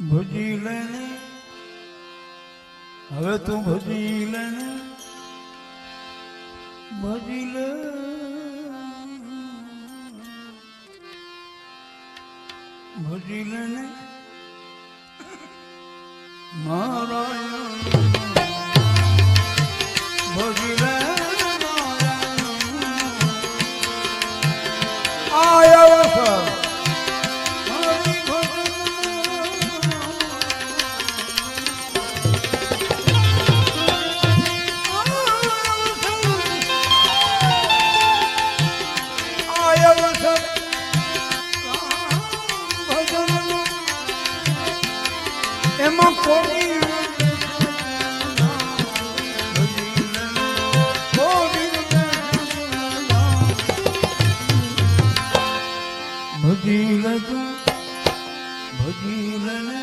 ભજી લેને. હવે તું ભજી લેને. ભજી લે. ભજી લેને. મારા ચરણ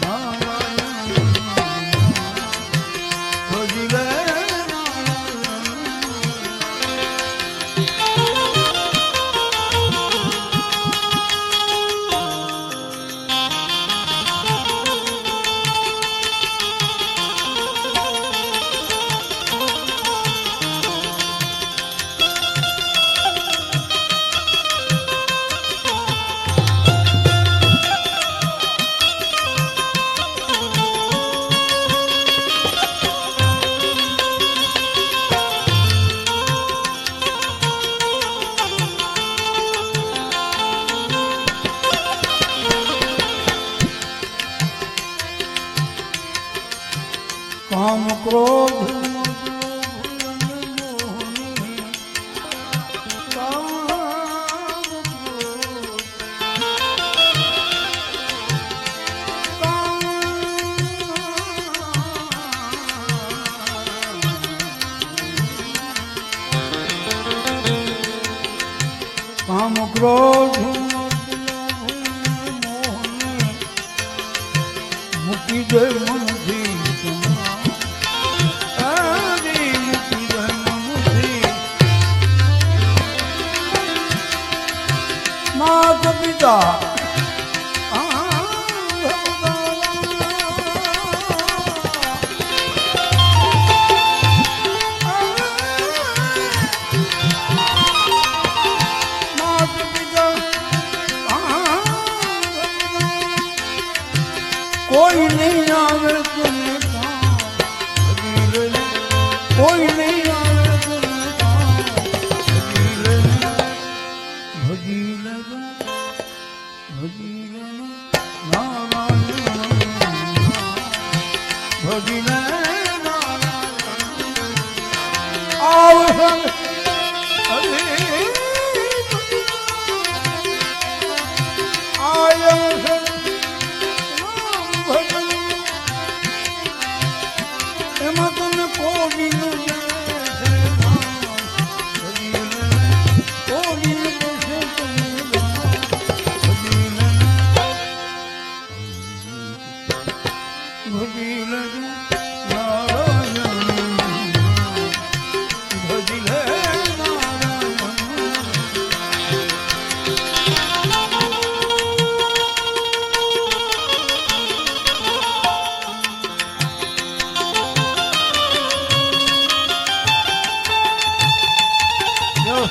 મારા ક્રોધ. કામ ક્રોધ. મૂકી જય મન માત પિતા કોઈ નહીં આવે કોઈ નહીં ભગીને આવ સંગ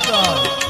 awesome.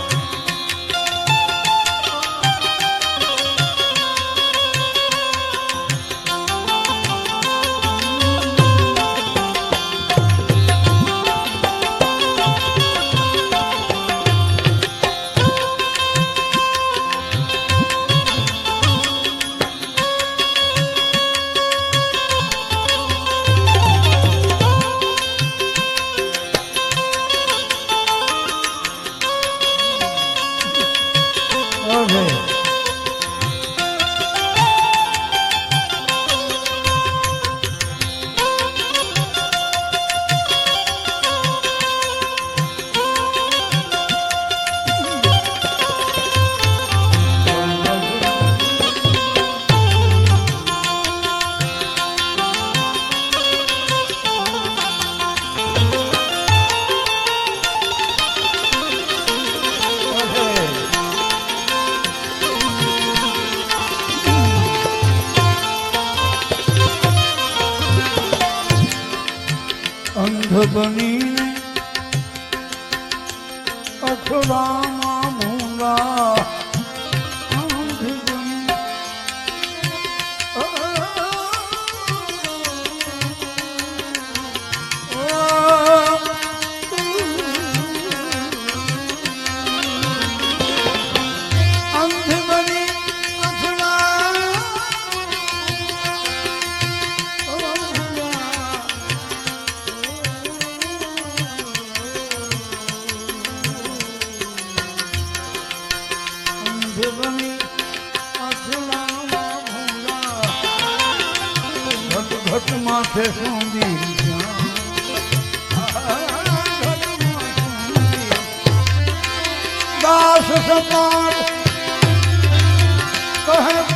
અંધ બનીને અથડામાં ઘટ માથે સૂંધી દાસ સપાટ કહે